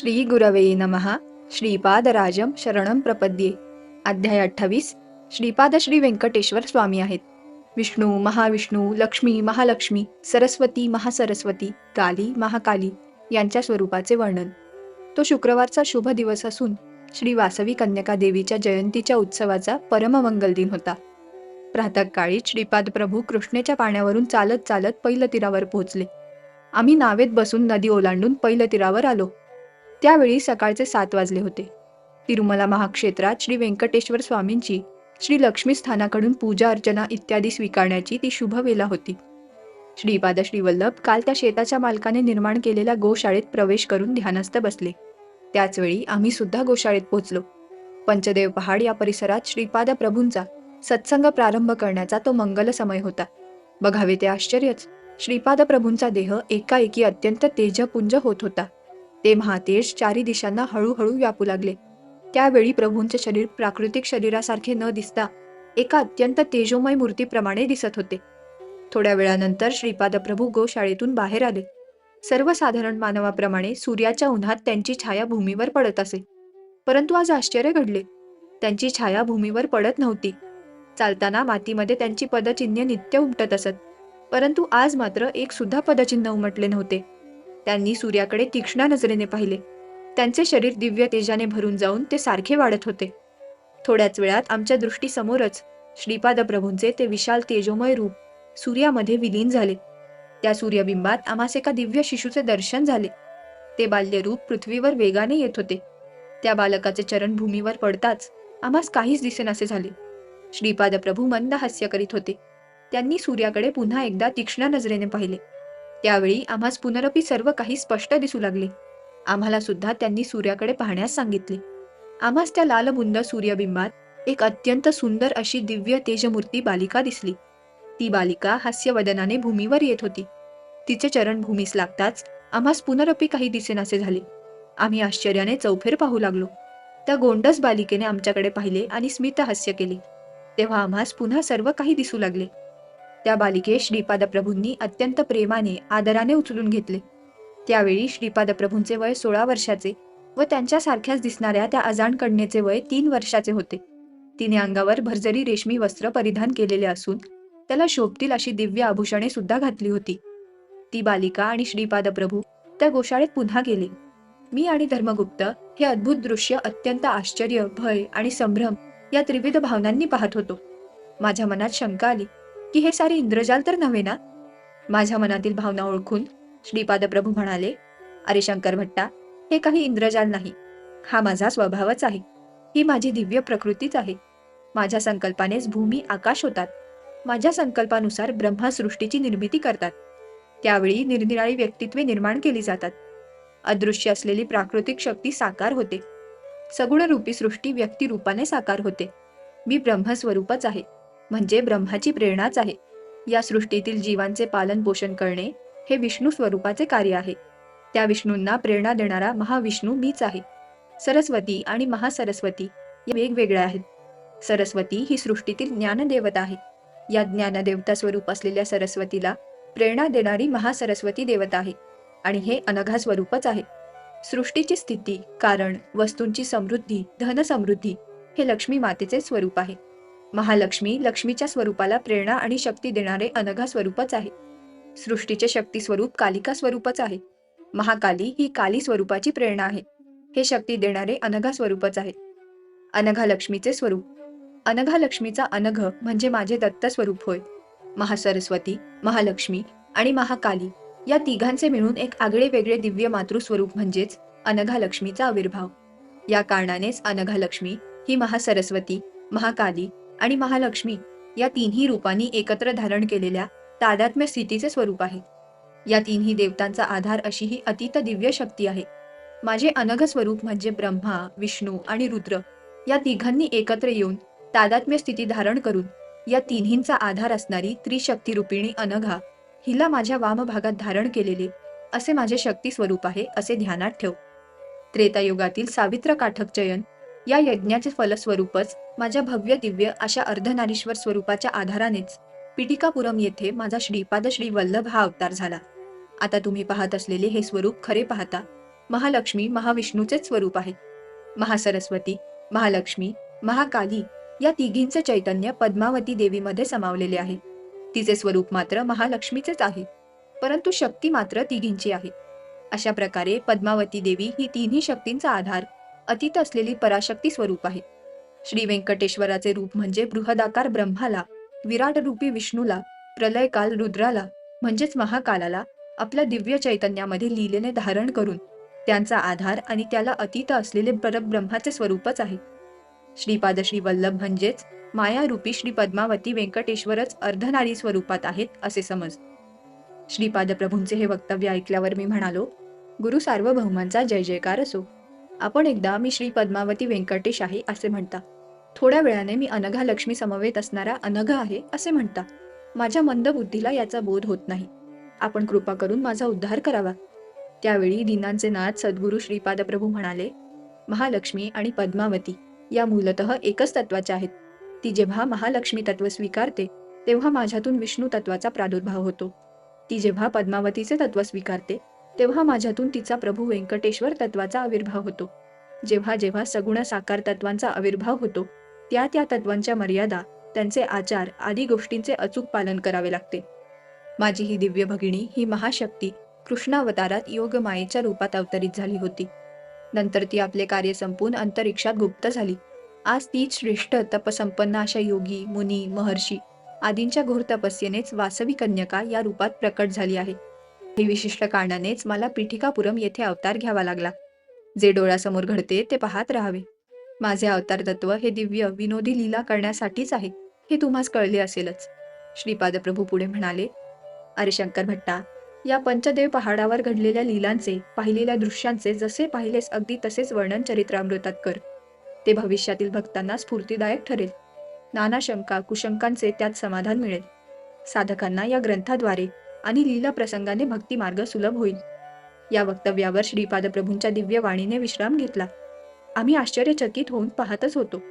श्री गुरवे नमहा श्रीपादराजम शरणम प्रपद्ये. अध्याय अठ्ठावीस. श्रीपाद श्री व्यंकटेश्वर स्वामी आहेत. विष्णू महाविष्णू लक्ष्मी महालक्ष्मी सरस्वती महासरस्वती काली महाकाली यांच्या स्वरूपाचे वर्णन. तो शुक्रवारचा शुभ दिवस असून श्री वासवी कन्यका देवीच्या जयंतीच्या उत्सवाचा परममंगल दिन होता. प्रातःकाळी श्रीपाद प्रभू कृष्णेच्या पाण्यावरून चालत चालत पैलतीरावर पोहोचले. आम्ही नावेत बसून नदी ओलांडून पैलतीरावर आलो. त्यावेळी सकाळचे सात वाजले होते. तिरुमला महाक्षेत्रात श्री व्यंकटेश्वर स्वामींची श्री लक्ष्मी स्थानाकडून पूजा अर्चना इत्यादी स्वीकारण्याची ती शुभ वेला होती. श्रीपाद श्रीवल्लभ काल त्या शेताच्या मालकाने निर्माण केलेल्या गोशाळेत प्रवेश करून ध्यानस्थ बसले. त्याचवेळी आम्ही सुद्धा गोशाळेत पोहोचलो पंचदेव पहाड या परिसरात श्रीपाद प्रभूंचा सत्संग प्रारंभ करण्याचा तो मंगल समय होता. बघावे ते आश्चर्यच श्रीपाद प्रभूंचा देह एकाएकी अत्यंत तेजपुंज होत होता. ते महातेज चारी दिशांना हळूहळू व्यापू लागले. त्यावेळी प्रभूंचे शरीर प्राकृतिक शरीरासारखे न दिसता एका अत्यंत तेजोमय मूर्तीप्रमाणे दिसत होते. थोड्या वेळानंतर श्रीपाद प्रभू गोशाळेतून बाहेर आले. सर्वसाधारण मानवाप्रमाणे सूर्याच्या उन्हात त्यांची छाया भूमीवर पडत असे. परंतु आज आश्चर्य घडले. त्यांची छाया भूमीवर पडत नव्हती. चालताना मातीमध्ये त्यांची पदचिन्हे नित्य उमटत असत. परंतु आज मात्र एक सुद्धा पदचिन्ह उमटले नव्हते. त्यांनी सूर्याकडे तीक्ष्ण नजरेने पाहिले. त्यांचे शरीर दिव्य तेजाने भरून जाऊन ते सारखे वाढत होते. थोड्याच वेळात आमच्या दृष्टीसमोरच श्रीपाद प्रभूंचे ते विशाल तेजोमय रूप सूर्यामध्ये विलीन झाले. त्या सूर्यबिंबात आम्हास एका दिव्य शिशूचे दर्शन झाले. ते बाल्यरूप पृथ्वीवर वेगाने येत होते. त्या बालकाचे चरण भूमीवर पडताच आम्हास काहीच दिसेनासे झाले. श्रीपाद प्रभू मंद हास्य करीत होते. त्यांनी सूर्याकडे पुन्हा एकदा तीक्ष्ण नजरेने पाहिले. त्यावेळी आम्हास पुनरपी सर्व काही स्पष्ट दिसू लागले. आम्हाला सुद्धा त्यांनी सूर्याकडे पाहण्यास सांगितले. आम्हास त्या लालबुंद सूर्यबिंबात एक अत्यंत सुंदर अशी दिव्य तेजमूर्ती बालिका दिसली. ती बालिका हास्यवदनाने भूमीवर येत होती. तिचे चरण भूमीस लागताच आम्हास पुनरपी काही दिसेनासे झाले. आम्ही आश्चर्याने चौफेर पाहू लागलो. त्या गोंडस बालिकेने आमच्याकडे पाहिले आणि स्मित हास्य केले. तेव्हा आम्हास पुन्हा सर्व काही दिसू लागले. त्या बालिकेस श्रीपादप्रभूंनी अत्यंत प्रेमाने आदराने उचलून घेतले. त्यावेळी श्रीपादप्रभूंचे वय सोळा वर्षाचे व त्यांच्यासारख्याच दिसणाऱ्या त्या अजाण कन्येचे वय तीन वर्षाचे होते. तिने अंगावर भरजरी रेशमी वस्त्र परिधान केलेले असून त्याला शोभतील अशी दिव्य आभूषणे सुद्धा घातली होती. ती बालिका आणि श्रीपादप्रभू त्या गोशाळेत पुन्हा गेले. मी आणि धर्मगुप्त हे अद्भुत दृश्य अत्यंत आश्चर्य भय आणि संभ्रम या त्रिविध भावनांनी पाहत होतो. माझ्या मनात शंका आली की हे सारे इंद्रजाल तर नव्हे ना? माझ्या मनातील भावना ओळखून श्रीपाद प्रभू म्हणाले अरे शंकर भट्टा हे काही इंद्रजाल नाही. हा माझा स्वभावच आहे. ही माझी दिव्य प्रकृतीच आहे. माझ्या संकल्पानेच भूमी आकाश होतात. माझ्या संकल्पानुसार ब्रह्मा सृष्टीची निर्मिती करतात. त्यावेळी निरनिराळी व्यक्तित्वे निर्माण केली जातात. अदृश्य असलेली प्राकृतिक शक्ती साकार होते. सगुण रूपी सृष्टी व्यक्तिरूपाने साकार होते. मी ब्रह्मस्वरूपच आहे. म्हणजे ब्रह्माची प्रेरणाच आहे. या सृष्टीतील जीवांचे पालन पोषण करणे हे विष्णू स्वरूपाचे कार्य आहे. त्या विष्णूंना प्रेरणा देणारा महाविष्णू मीच आहे. सरस्वती आणि महासरस्वती या वेगवेगळ्या आहेत. सरस्वती ही सृष्टीतील ज्ञानदेवता आहे. या ज्ञानदेवता स्वरूप असलेल्या सरस्वतीला प्रेरणा देणारी महासरस्वती देवता आहे आणि हे अनघा स्वरूपच आहे. सृष्टीची स्थिती कारण वस्तूंची समृद्धी धनसमृद्धी हे लक्ष्मी मातेचे स्वरूप आहे. महालक्ष्मी लक्ष्मीच्या स्वरूपाला प्रेरणा आणि शक्ती देणारे अनघा स्वरूपच आहे. सृष्टीचे शक्ती स्वरूप कालिका स्वरूपच आहे. महाकाली ही काली स्वरूपाची प्रेरणा आहे. हे शक्ती देणारे अनघा स्वरूपच आहे. अनघा लक्ष्मीचे स्वरूप. अनघा लक्ष्मीचा अनघ म्हणजे माझे दत्त स्वरूप होय. महासरस्वती महालक्ष्मी आणि महाकाली या तिघांचे मिळून एक आगळे वेगळे दिव्य मातृस्वरूप म्हणजेच अनघा लक्ष्मीचा आविर्भाव. या कारणानेच अनघा लक्ष्मी ही महासरस्वती महाकाली आणि महालक्ष्मी या तिन्ही रूपांनी एकत्र धारण केलेल्या तादात्म्य स्थितीचे स्वरूप आहे. या तिन्ही देवतांचा आधार अशी ही अतीत दिव्य शक्ती आहे. माझे अनघ स्वरूप म्हणजे ब्रह्मा विष्णू आणि रुद्र या तिघांनी एकत्र येऊन तादात्म्य स्थिती धारण करून या तिन्हींचा आधार असणारी त्रिशक्ती रूपिणी अनघा हिला माझ्या वामभागात धारण केलेले असे माझे शक्ती स्वरूप आहे असे ध्यानात ठेव. त्रेतायुगातील सावित्र काठक जयन या यज्ञाचे फलस्वरूपच माझ्या भव्य दिव्य अशा अर्धनारीश्वर स्वरूपाच्या आधारानेच पिटिकापुरम येथे माझा श्रीपाद श्री वल्लभ हा अवतार झाला. आता तुम्ही पाहत असलेले हे स्वरूप खरे पाहता महालक्ष्मी महाविष्णूचेच स्वरूप आहे. महासरस्वती महालक्ष्मी महाकाली या तिघींचे चैतन्य पद्मावती देवीमध्ये समावलेले आहे. तिचे स्वरूप मात्र महालक्ष्मीचेच आहे परंतु शक्ती मात्र तिघींची आहे. अशा प्रकारे पद्मावती देवी ही तिन्ही शक्तींचा आधार अतीत असलेली पराशक्ती स्वरूप आहे. श्री व्यंकटेश्वराचे रूप म्हणजे बृहदाकार ब्रह्माला विराट रूपी विष्णूला प्रलयकाल रुद्राला म्हणजेच महाकालाला आपल्या दिव्य चैतन्यामध्ये लीलेने धारण करून त्यांचा आधार आणि त्याला अतीत असलेले परब्रह्माचे स्वरूपच आहे. श्रीपाद श्री वल्लभ म्हणजेच मायारूपी श्री पद्मावती व्यंकटेश्वरच अर्धनारी स्वरूपात आहेत असे समज. श्रीपाद प्रभूंचे हे वक्तव्य ऐकल्यावर मी म्हणालो गुरु सार्वभौमांचा जय जयकार असो. आपण एकदा मी श्री पद्मावती व्यंकटेश आहे असे म्हणता. थोड्या वेळाने मी अनघा लक्ष्मी समवेत असणारा अनघा आहे असे म्हणता. माझ्या मंद बुद्धीला याचा बोध होत नाही. आपण कृपा करून माझा उद्धार करावा. त्यावेळी दिनांचे नाथ सद्गुरू श्रीपादप्रभू म्हणाले महालक्ष्मी आणि पद्मावती या मूलतः एकच तत्वाच्या आहेत. ती जेव्हा महालक्ष्मी तत्व स्वीकारते तेव्हा माझ्यातून विष्णू तत्वाचा प्रादुर्भाव होतो. ती जेव्हा पद्मावतीचे तत्व स्वीकारते तेव्हा माझ्यातून तिचा प्रभू व्यंकटेश्वर तत्वाचा आविर्भाव होतो. जेव्हा जेव्हा सगुण साकार तत्वांचा आविर्भाव होतो त्या त्या तत्वांच्या मर्यादा त्यांचे आचार आदी गोष्टींचे अचूक पालन करावे लागते. माझी ही दिव्य भगिनी ही महाशक्ती कृष्णावतारात योग मायेच्या रूपात अवतरित झाली होती. नंतर ती आपले कार्य संपून अंतरिक्षात गुप्त झाली. आज तीच श्रेष्ठ तपसंपन्न अशा योगी मुनी महर्षी आदींच्या घोर तपस्येनेच वासवी कन्यका या रूपात प्रकट झाली आहे. ही विशिष्ट कारणानेच मला पीठिकापुरम येथे अवतार घ्यावा लागला. जे डोळ्यासमोर घडते ते पाहत राहावे. माझे अवतार तत्व हे दिव्य विनोदी लीला करण्यासाठीच आहे हे तुम्हास कळले असेलच. श्रीपाद प्रभू पुढे म्हणाले अरे शंकर भट्टा या पंचदेव पहाडावर घडलेल्या लीलांचे पाहिलेल्या दृश्यांचे जसे पाहिलेस अगदी तसेच वर्णन चरित्रामृतात कर. ते भविष्यातील भक्तांना स्फूर्तीदायक ठरेल. नाना शंका कुशंकांचे त्यात समाधान मिळेल. साधकांना या ग्रंथाद्वारे आणि लीला प्रसंगाने भक्ती मार्ग सुलभ होईल. या वक्तव्यावर श्रीपाद प्रभूंच्या दिव्य वाणीने विश्राम घेतला. आम्ही आश्चर्यचकित होऊन पाहतच होतो.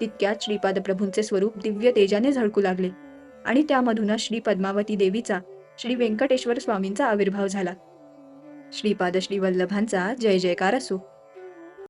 तितक्यात श्रीपाद प्रभूंचे स्वरूप दिव्य तेजाने झळकू लागले आणि त्यामधूनच श्री पद्मावती देवीचा श्री व्यंकटेश्वर स्वामींचा आविर्भाव झाला. श्रीपाद श्री वल्लभांचा जय जयकार असो.